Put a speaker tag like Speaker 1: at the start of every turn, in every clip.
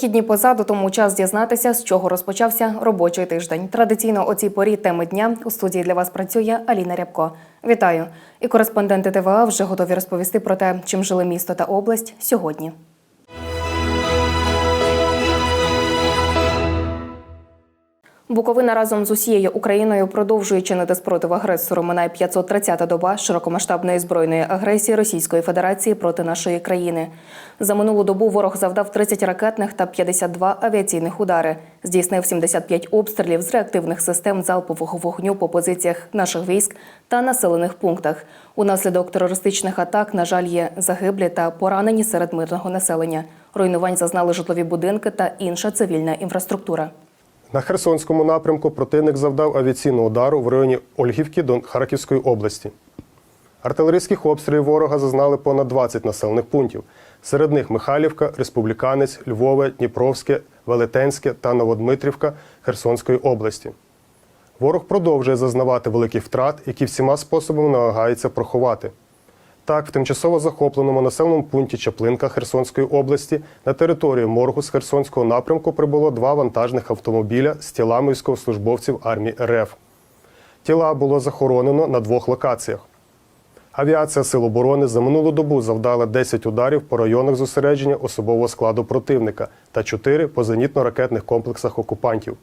Speaker 1: Вихідні позаду, тому час дізнатися, з чого розпочався робочий тиждень. Традиційно о цій порі теми дня у студії для вас працює Аліна Рябко. Вітаю! І кореспонденти ТВА вже готові розповісти про те, чим жили місто та область сьогодні. Буковина разом з усією Україною продовжує чинити спротив агресору. Минає 530-та доба широкомасштабної збройної агресії Російської Федерації проти нашої країни. За минулу добу ворог завдав 30 ракетних та 52 авіаційних удари. Здійснив 75 обстрілів з реактивних систем залпового вогню по позиціях наших військ та населених пунктах. Унаслідок терористичних атак, на жаль, є загиблі та поранені серед мирного населення. Руйнувань зазнали житлові будинки та інша цивільна інфраструктура.
Speaker 2: На Херсонському напрямку противник завдав авіаційного удару в районі Ольгівки до Харківської області. Артилерійських обстрілів ворога зазнали понад 20 населених пунктів. Серед них Михайлівка, Республіканець, Львове, Дніпровське, Велетенське та Новодмитрівка Херсонської області. Ворог продовжує зазнавати великих втрат, які всіма способами намагається проховати. Так, в тимчасово захопленому населеному пункті Чаплинка Херсонської області на територію моргу з Херсонського напрямку прибуло два вантажних автомобіля з тілами військовослужбовців армії РФ. Тіла було захоронено на двох локаціях. Авіація Сил оборони за минулу добу завдала 10 ударів по районах зосередження особового складу противника та 4 по зенітно-ракетних комплексах окупантів.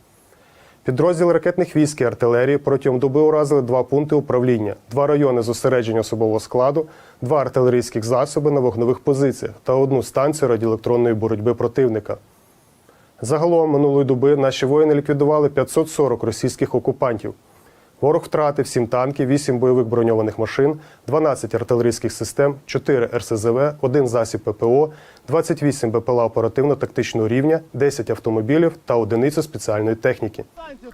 Speaker 2: Підрозділ ракетних військ і артилерії протягом доби уразили два пункти управління, два райони зосередження особового складу, два артилерійських засоби на вогневих позиціях та одну станцію радіоелектронної боротьби противника. Загалом минулої доби наші воїни ліквідували 540 російських окупантів. Ворог втратив 7 танків, 8 бойових броньованих машин, 12 артилерійських систем, 4 РСЗВ, 1 засіб ППО, 28 БПЛА оперативно-тактичного рівня, 10 автомобілів та одиницю спеціальної техніки.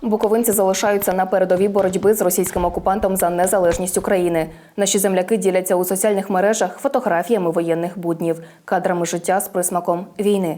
Speaker 1: Буковинці залишаються на передовій боротьби з російським окупантом за незалежність України. Наші земляки діляться у соціальних мережах фотографіями воєнних буднів, кадрами життя з присмаком війни.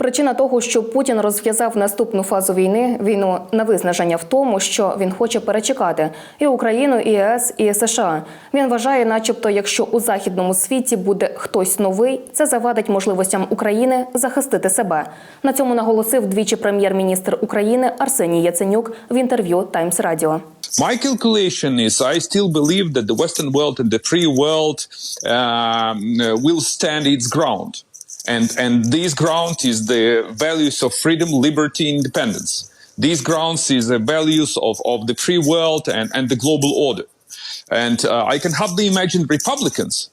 Speaker 1: Причина того, що Путін розв'язав наступну фазу війни, війну на виснаження в тому, що він хоче перечекати і Україну, і ЄС, і США. Він вважає, начебто, якщо у західному світі буде хтось новий, це завадить можливостям України захистити себе. На цьому наголосив двічі прем'єр-міністр України Арсеній Яценюк в інтерв'ю Таймс Радіо.
Speaker 3: My calculation is I still believe that the Western world and the free world um, will stand its ground. And, and this ground is the values of freedom, liberty, independence. These grounds is the values of, of the free world and, and the global order. And uh, I can hardly imagine Republicans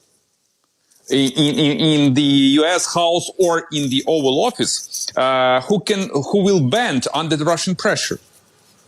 Speaker 3: in, in, in the U.S. House or in the Oval Office uh, who can who will bend under the Russian pressure.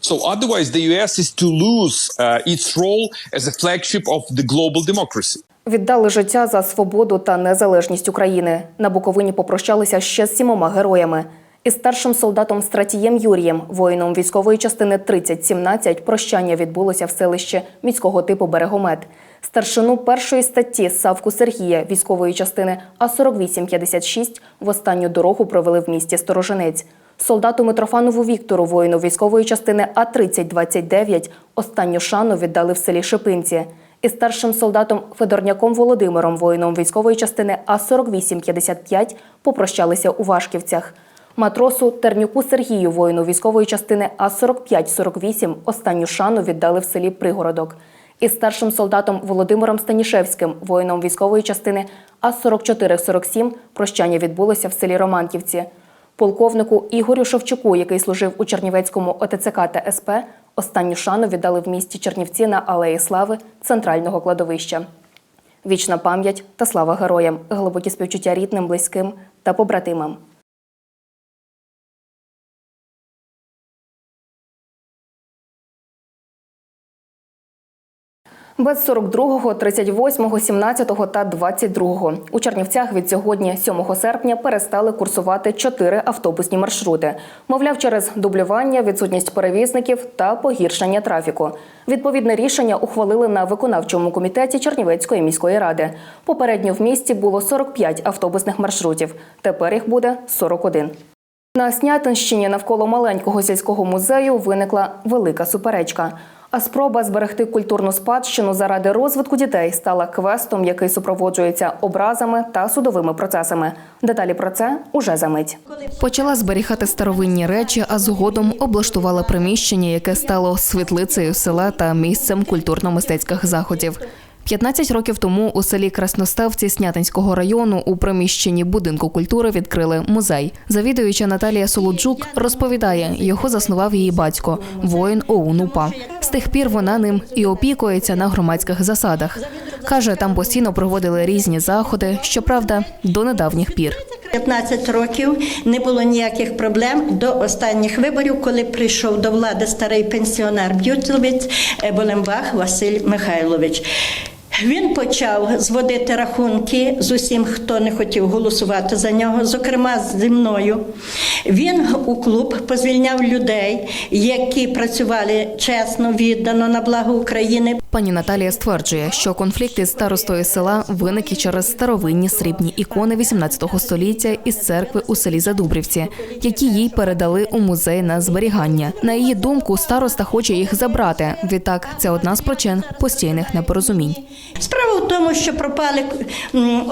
Speaker 3: So otherwise, the U.S. is to lose uh, its role as a flagship of the global democracy.
Speaker 1: Віддали життя за свободу та незалежність України. На Буковині попрощалися ще з сімома героями. Із старшим солдатом Стратієм Юрієм, воїном військової частини 3017, прощання відбулося в селищі міського типу Берегомет. Старшину першої статті Савку Сергія військової частини А4856 в останню дорогу провели в місті Сторожинець. Солдату Митрофанову Віктору, воїну військової частини А3029, останню шану віддали в селі Шипинці. Із старшим солдатом Федорняком Володимиром, воїном військової частини А4855, попрощалися у Вашківцях. Матросу Тернюку Сергію, воїну військової частини А4548, останню шану віддали в селі Пригородок. Із старшим солдатом Володимиром Станішевським, воїном військової частини А4447, прощання відбулося в селі Романківці. Полковнику Ігорю Шовчуку, який служив у Чернівецькому ОТЦК та СП, останню шану віддали в місті Чернівці на Алеї Слави центрального кладовища. Вічна пам'ять та слава героям, глибокі співчуття рідним, близьким та побратимам. Без 42-го, 38-го, 17-го та 22-го. У Чернівцях від сьогодні, 7 серпня, перестали курсувати чотири автобусні маршрути. Мовляв, через дублювання, відсутність перевізників та погіршення трафіку. Відповідне рішення ухвалили на виконавчому комітеті Чернівецької міської ради. Попередньо в місті було 45 автобусних маршрутів. Тепер їх буде 41. На Снятинщині навколо маленького сільського музею виникла велика суперечка. А спроба зберегти культурну спадщину заради розвитку дітей стала квестом, який супроводжується образами та судовими процесами. Деталі про це уже за мить. Почала зберігати старовинні речі, а згодом облаштувала приміщення, яке стало світлицею села та місцем культурно-мистецьких заходів. 15 років тому у селі Красноставці Снятинського району у приміщенні будинку культури відкрили музей. Завідуюча Наталія Солоджук розповідає, його заснував її батько, воїн ОУН УПА. З тих пір вона ним і опікується на громадських засадах. Каже, там постійно проводили різні заходи, щоправда, до недавніх пір.
Speaker 4: 15 років не було ніяких проблем до останніх виборів, коли прийшов до влади старий пенсіонер б'ютловець Болембах Василь Михайлович. Він почав зводити рахунки з усім, хто не хотів голосувати за нього, зокрема зі мною. Він у клуб позвільняв людей, які працювали чесно, віддано на благо України.
Speaker 1: Пані Наталія стверджує, що конфлікт із старостою села виник через старовинні срібні ікони 18 століття із церкви у селі Задубрівці, які їй передали у музей на зберігання. На її думку, староста хоче їх забрати. Відтак, це одна з причин постійних непорозумінь.
Speaker 4: Справа в тому, що пропали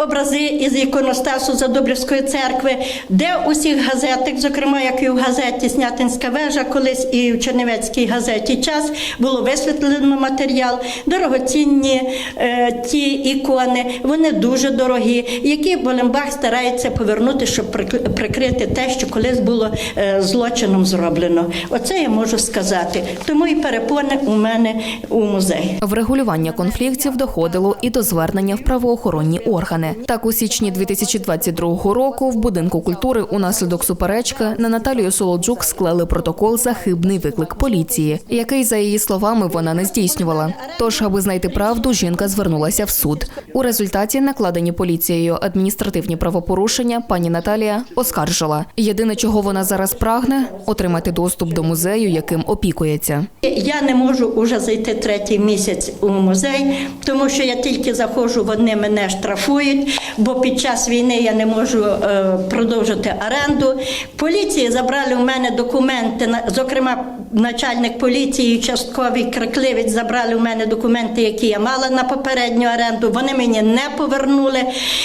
Speaker 4: образи із іконостасу Задубрівської церкви, де у всіх газетах, зокрема, як і в газеті Снятинська вежа, колись і в Чернівецькій газеті час було висвітлено матеріал, дорогоцінні е, ті ікони, вони дуже дорогі, які Болембах старається повернути, щоб прик- прикрити те, що колись було е, злочином зроблено. Оце я можу сказати. Тому і перепони у мене у музеї.
Speaker 1: Врегулювання конфліктів доходило і до звернення в правоохоронні органи. Так, у січні 2022 року в будинку культури унаслідок суперечки на Наталію Солоджук склали протокол за хибний виклик поліції, який, за її словами, вона не здійснювала. Тож, аби знайти правду, жінка звернулася в суд. У результаті накладені поліцією адміністративні правопорушення пані Наталія оскаржила. Єдине, чого вона зараз прагне отримати доступ до музею, яким опікується.
Speaker 4: Я не можу уже зайти третій місяць у музей, тому що я тільки заходжу, вони мене штрафують, бо під час війни я не можу е, продовжити оренду. Поліції забрали у мене документи, зокрема, начальник поліції, частковий крикливець забрали у мене документи, які я мала на попередню оренду. Вони мені не повернули.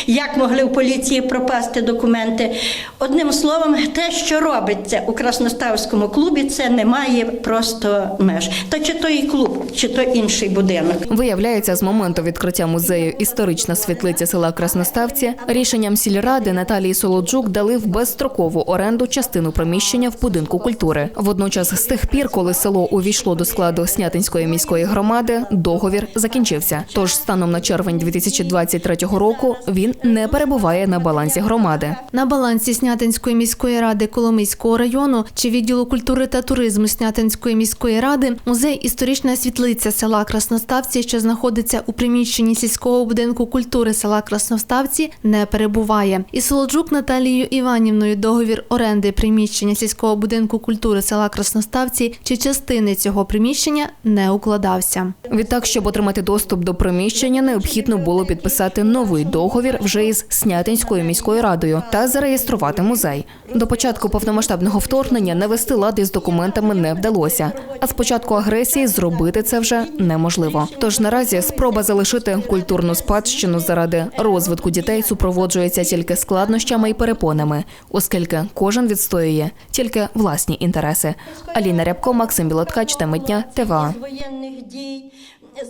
Speaker 4: Як могли в поліції пропасти документи? Одним словом, те, що робиться у Красноставському клубі, це не має просто меж. Та чи то і клуб, чи то інший будинок.
Speaker 1: Виявляється, з моменту відкриття музею історична світлиця села Красноставці рішенням сільради Наталії Солоджук дали в безстрокову оренду частину приміщення в будинку культури. Водночас, з тих пір, коли село увійшло до складу Снятинської міської громади, договір закінчився. Тож, станом на червень 2023 року, він не перебуває на балансі громади.
Speaker 5: На балансі Снятинської міської ради Коломийського району чи відділу культури та туризму Снятинської міської ради музей історична світлиця села Красноставці, що знаходиться у приміщенні сільського будинку культури села Красноставці, не перебуває. І Солоджук Наталією Іванівною договір оренди приміщення сільського будинку культури села Красноставці чи частини цього приміщення не укладався.
Speaker 1: Відтак, щоб отримати доступ до приміщення, необхідно було підписати новий договір вже із Снятинською міською радою та зареєструвати музей. До початку повномасштабного вторгнення навести лад із документами не вдалося. А з початку агресії зробити це вже неможливо. Тож наразі спроба залишити культурну спадщину заради розвитку дітей супроводжується тільки складнощами і перепонами, оскільки кожен відстоює тільки власні інтереси. Аліна Рябко, Максим Білоткач, теми дня, ТВА.
Speaker 4: Воєнних дій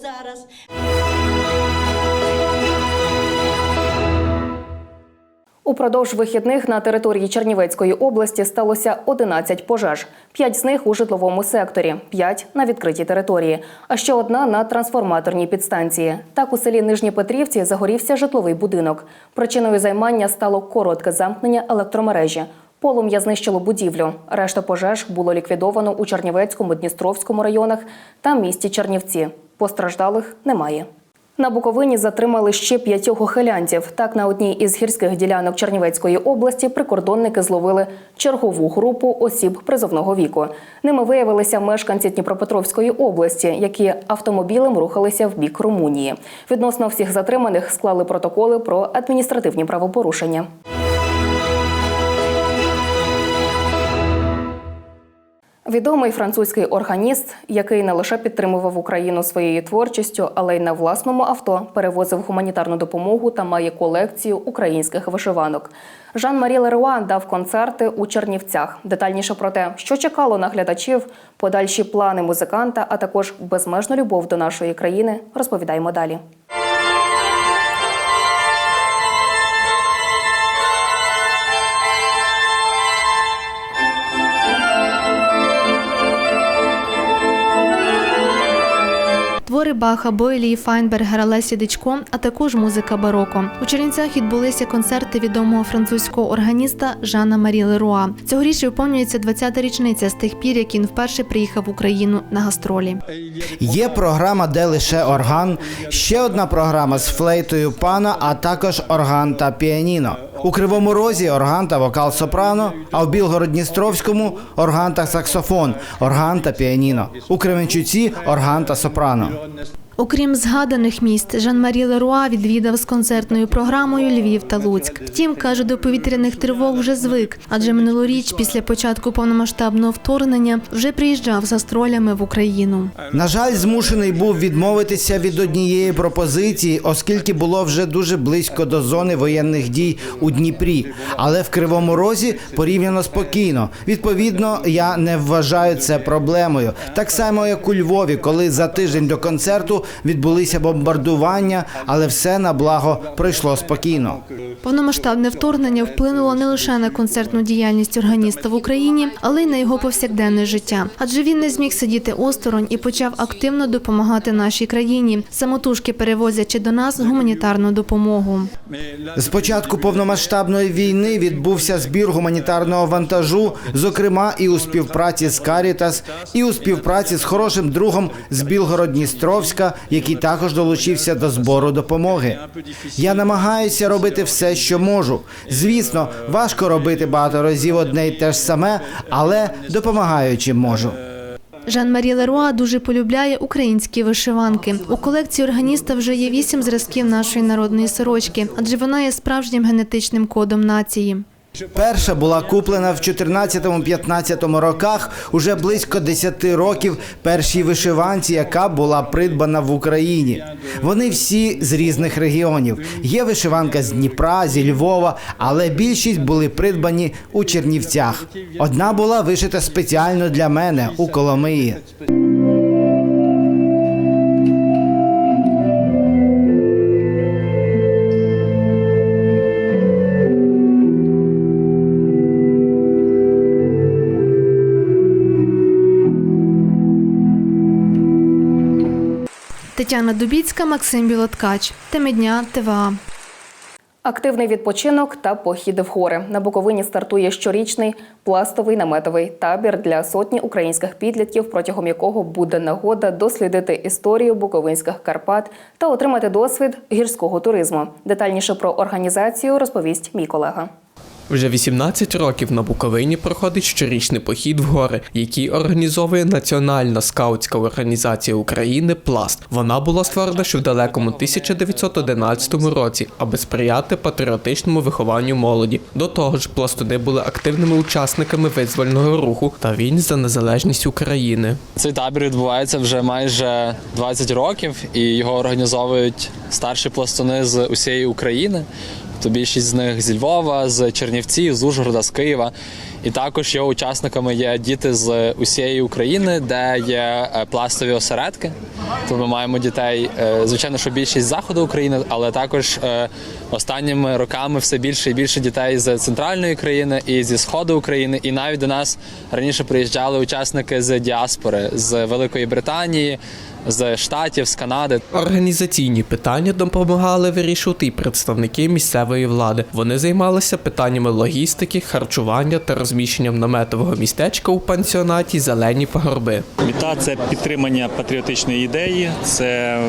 Speaker 4: зараз.
Speaker 1: Упродовж вихідних на території Чернівецької області сталося 11 пожеж. П'ять з них у житловому секторі, п'ять на відкритій території, а ще одна на трансформаторній підстанції. Так у селі Нижні Петрівці загорівся житловий будинок. Причиною займання стало коротке замкнення електромережі. Полум'я знищило будівлю. Решта пожеж було ліквідовано у Чернівецькому, Дністровському районах та місті Чернівці. Постраждалих немає. На Буковині затримали ще п'ятьох ухилянців. Так, на одній із гірських ділянок Чернівецької області прикордонники зловили чергову групу осіб призовного віку. Ними виявилися мешканці Дніпропетровської області, які автомобілем рухалися в бік Румунії. Відносно всіх затриманих склали протоколи про адміністративні правопорушення. Відомий французький органіст, який не лише підтримував Україну своєю творчістю, але й на власному авто перевозив гуманітарну допомогу та має колекцію українських вишиванок. Жан-Марі Леруа дав концерти у Чернівцях. Детальніше про те, що чекало на глядачів, подальші плани музиканта, а також безмежну любов до нашої країни, розповідаємо далі.
Speaker 5: Твори Баха, Бойлі, Файнбергера, Лесі Дичко, а також музика бароко. У Чернівцях відбулися концерти відомого французького органіста Жана Марі Леруа. Цьогоріч виповнюється 20-та річниця з тих пір, як він вперше приїхав в Україну на гастролі.
Speaker 6: Є програма, де лише орган, ще одна програма з флейтою пана, а також орган та піаніно. У Кривому Розі орган та вокал сопрано, а в Білгород-Дністровському орган та саксофон, орган та піаніно. У Кременчуці орган та сопрано.
Speaker 5: Окрім згаданих міст, Жан-Марі Леруа відвідав з концертною програмою Львів та Луцьк. Втім, каже, до повітряних тривог вже звик, адже минулоріч, після початку повномасштабного вторгнення, вже приїжджав з гастролями в Україну.
Speaker 6: На жаль, змушений був відмовитися від однієї пропозиції, оскільки було вже дуже близько до зони воєнних дій у Дніпрі. Але в Кривому Розі порівняно спокійно. Відповідно, я не вважаю це проблемою. Так само, як у Львові, коли за тиждень до концерту відбулися бомбардування, але все на благо пройшло спокійно.
Speaker 5: Повномасштабне вторгнення вплинуло не лише на концертну діяльність органіста в Україні, але й на його повсякденне життя. Адже він не зміг сидіти осторонь і почав активно допомагати нашій країні, самотужки перевозячи до нас гуманітарну допомогу.
Speaker 6: З початку повномасштабної війни відбувся збір гуманітарного вантажу, зокрема і у співпраці з Карітас, і у співпраці з хорошим другом з Білгород-Дністровська, який також долучився до збору допомоги. Я намагаюся робити все, що можу. Звісно, важко робити багато разів одне й те ж саме, але допомагаючи можу.
Speaker 5: Жан-Марі Леруа дуже полюбляє українські вишиванки. У колекції органіста вже є вісім зразків нашої народної сорочки, адже вона є справжнім генетичним кодом нації.
Speaker 6: Перша була куплена в 14-15 роках, уже близько 10 років першій вишиванці, яка була придбана в Україні. Вони всі з різних регіонів. Є вишиванка з Дніпра, зі Львова, але більшість були придбані у Чернівцях. Одна була вишита спеціально для мене у Коломиї.
Speaker 5: Тетяна Дубіцька, Максим Білоткач. Теми дня ТВА.
Speaker 1: Активний відпочинок та похід в гори. На Буковині стартує щорічний пластовий наметовий табір для сотні українських підлітків, протягом якого буде нагода дослідити історію буковинських Карпат та отримати досвід гірського туризму. Детальніше про організацію розповість мій колега.
Speaker 7: Вже 18 років на Буковині проходить щорічний похід в гори, який організовує Національна скаутська організація України Пласт. Вона була створена ще в далекому 1911 році, аби сприяти патріотичному вихованню молоді. До того ж, пластуни були активними учасниками визвольного руху та війн за незалежність України.
Speaker 8: Цей табір відбувається вже майже 20 років, і його організовують старші пластуни з усієї України. То більшість з них зі Львова, з Чернівців, з Ужгорода, з Києва. І також його учасниками є діти з усієї України, де є е, пластові осередки. То ми маємо дітей, е, звичайно, що більшість заходу України, але також е, останніми роками все більше і більше дітей з центральної країни і зі сходу України. І навіть до нас раніше приїжджали учасники з діаспори з Великої Британії, з Штатів, з Канади.
Speaker 7: Організаційні питання допомагали вирішувати і представники місцевої влади. Вони займалися питаннями логістики, харчування та розміщенням наметового містечка у пансіонаті Зелені пагорби.
Speaker 9: Мета це підтримання патріотичної ідеї, це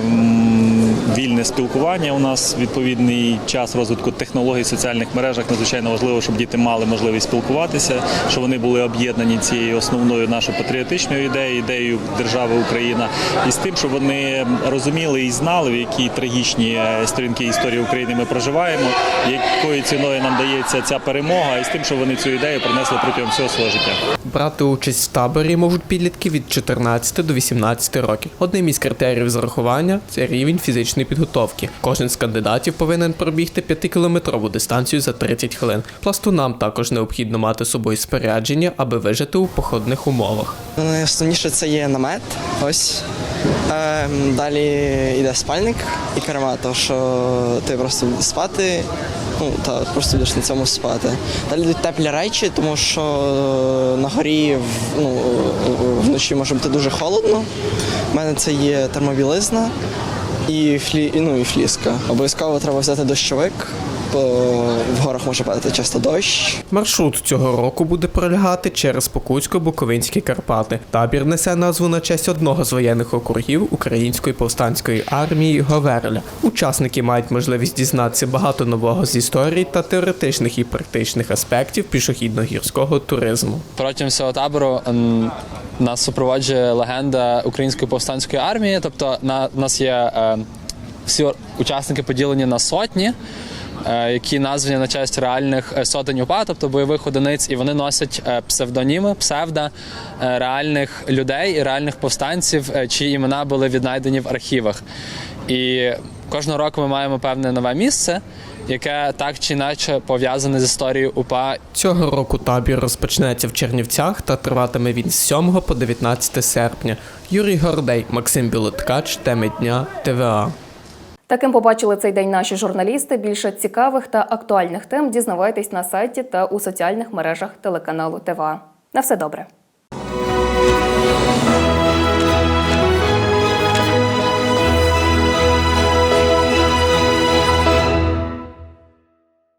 Speaker 9: вільне спілкування. У нас відповідний час розвитку технологій соціальних мережах. Надзвичайно важливо, щоб діти мали можливість спілкуватися, щоб вони були об'єднані цією основною нашою патріотичною ідеєю, ідеєю держави Україна, і з тим, щоб вони розуміли і знали, в які трагічні е, сторінки історії України ми проживаємо, якою ціною нам дається ця перемога, і з тим, щоб вони цю ідею принесли протягом всього свого життя.
Speaker 7: Брати участь в таборі можуть підлітки від 14 до 18 років. Одним із критеріїв зарахування це рівень фізичної підготовки. Кожен з кандидатів повинен пробігти 5-кілометрову дистанцію за 30 хвилин. Пластунам також необхідно мати з собою спорядження, аби вижити у походних умовах.
Speaker 10: Найосновніше це є намет. Ось. Е, далі йде спальник і керма, то що ти просто спати, ну та просто будеш на цьому спати. Далі йдуть теплі речі, тому що е, на горі ну, вночі може бути дуже холодно. У мене це є термобілизна і, флі, ну, і фліска. Обов'язково треба взяти дощовик, в горах може падати часто дощ.
Speaker 7: Маршрут цього року буде пролягати через Покутсько-Буковинські Карпати. Табір несе назву на честь одного з воєнних округів Української повстанської армії Говерля. Учасники мають можливість дізнатися багато нового з історії та теоретичних і практичних аспектів пішохідно-гірського туризму.
Speaker 8: Протягом всього табору нас супроводжує легенда української повстанської армії. Тобто на нас є е, всі учасники поділені на сотні. Е, Які названі на честь реальних е, сотень УПА, тобто бойових одиниць, і вони носять е, псевдоніми, псевда е, реальних людей і реальних повстанців, чиї імена були віднайдені в архівах. І кожного року ми маємо певне нове місце, яке так чи інакше пов'язане з історією УПА
Speaker 7: Цього року табір розпочнеться в Чернівцях та триватиме він з 7 по 19 серпня. Юрій Гордей, Максим Білоткач, теми дня, ТВА.
Speaker 1: Таким побачили цей день наші журналісти. Більше цікавих та актуальних тем дізнавайтесь на сайті та у соціальних мережах телеканалу ТВА. На все добре.